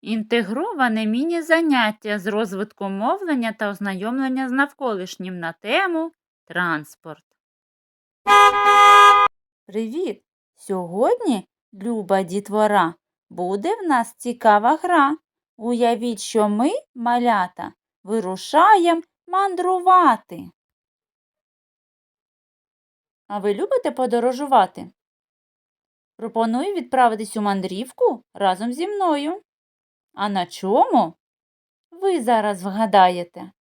Інтегроване міні-заняття з розвитку мовлення та ознайомлення з навколишнім на тему транспорт. Привіт! Сьогодні, люба дітвора, буде в нас цікава гра. Уявіть, що ми, малята, вирушаємо мандрувати. А ви любите подорожувати? Пропоную відправитись у мандрівку разом зі мною. А на чому? Ви зараз вгадаєте.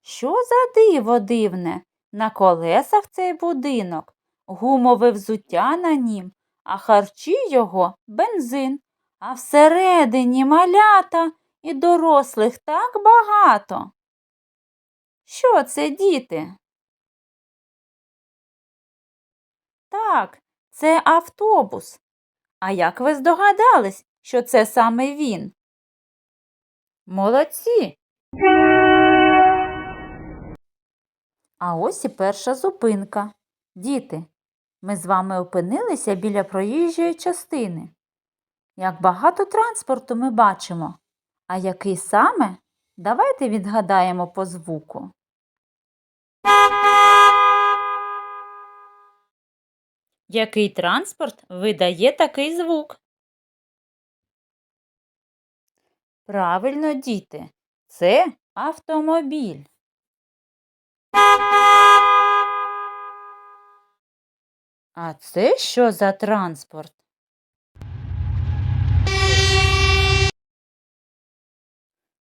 Що за диво дивне? На колесах цей будинок, гумове взуття на нім, а харчі його бензин, а всередині малята і дорослих так багато. Що це, діти? Так, це автобус. А як ви здогадались, що це саме він? Молодці. А ось і перша зупинка. Діти, ми з вами опинилися біля проїжджої частини. Як багато транспорту ми бачимо. А який саме? Давайте відгадаємо по звуку. Який транспорт видає такий звук? Правильно, діти, це автомобіль. А це що за транспорт?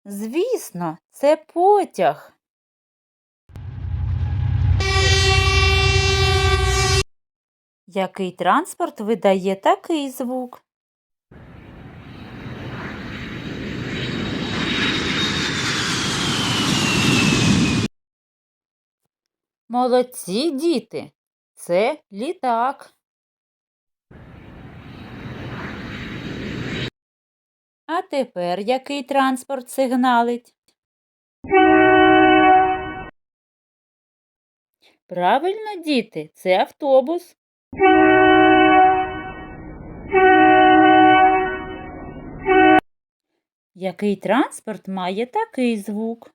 Звісно, це потяг. Який транспорт видає такий звук? Молодці, діти. Це літак. А тепер який транспорт сигналить? Правильно, діти, це автобус. Який транспорт має такий звук?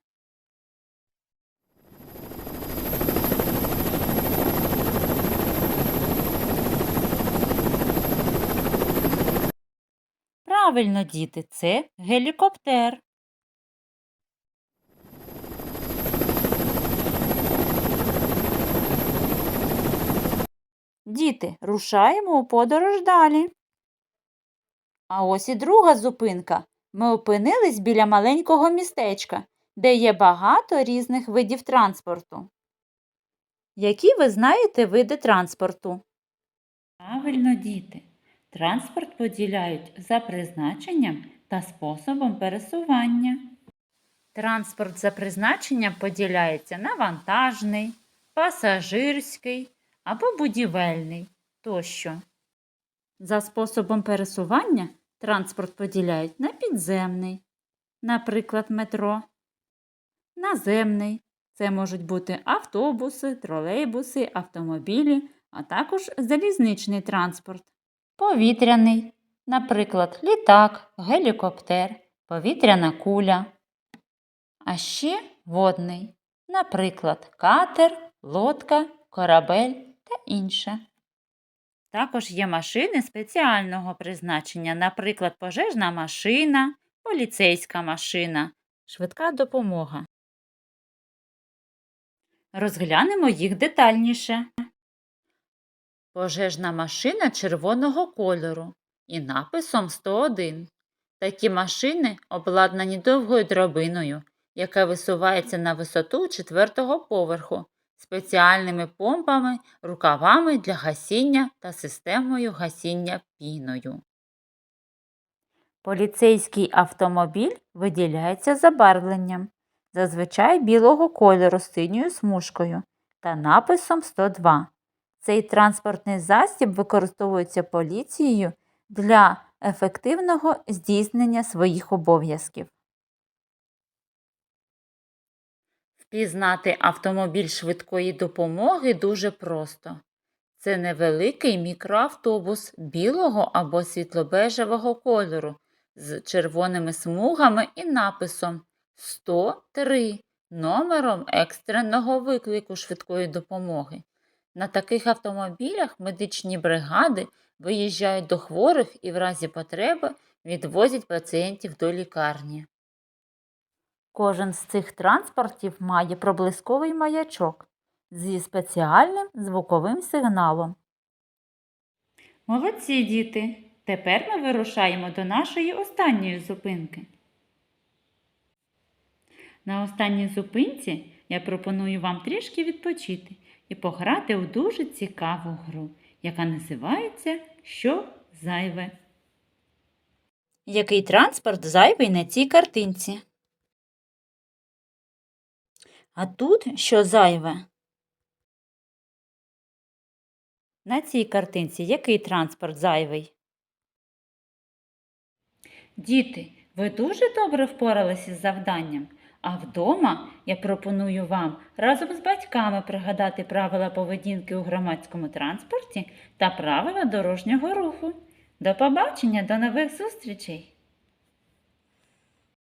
Правильно, діти, це гелікоптер. Діти, рушаємо у подорож далі. А ось і друга зупинка. Ми опинились біля маленького містечка, де є багато різних видів транспорту. Які ви знаєте види транспорту? Правильно, діти. Транспорт поділяють за призначенням та способом пересування. Транспорт за призначенням поділяється на вантажний, пасажирський або будівельний тощо. За способом пересування транспорт поділяють на підземний, наприклад, метро, наземний. Це можуть бути автобуси, тролейбуси, автомобілі, а також залізничний транспорт. Повітряний, наприклад, літак, гелікоптер, повітряна куля. А ще водний, наприклад, катер, лодка, корабель та інше. Також є машини спеціального призначення, наприклад, пожежна машина, поліцейська машина, швидка допомога. Розглянемо їх детальніше. Пожежна машина червоного кольору і написом 101. Такі машини обладнані довгою драбиною, яка висувається на висоту четвертого поверху, спеціальними помпами, рукавами для гасіння та системою гасіння піною. Поліцейський автомобіль виділяється забарвленням, зазвичай білого кольору з синьою смужкою та написом 102. Цей транспортний засіб використовується поліцією для ефективного здійснення своїх обов'язків. Впізнати автомобіль швидкої допомоги дуже просто. Це невеликий мікроавтобус білого або світлобежевого кольору з червоними смугами і написом 103 номером екстреного виклику швидкої допомоги. На таких автомобілях медичні бригади виїжджають до хворих і в разі потреби відвозять пацієнтів до лікарні. Кожен з цих транспортів має проблисковий маячок зі спеціальним звуковим сигналом. Молодці, діти! Тепер ми вирушаємо до нашої останньої зупинки. На останній зупинці я пропоную вам трішки відпочити і пограти у дуже цікаву гру, яка називається Що зайве. Який транспорт зайвий на цій картинці? А тут що зайве? На цій картинці який транспорт зайвий? Діти, ви дуже добре впоралися з завданням. А вдома я пропоную вам разом з батьками пригадати правила поведінки у громадському транспорті та правила дорожнього руху. До побачення, до нових зустрічей!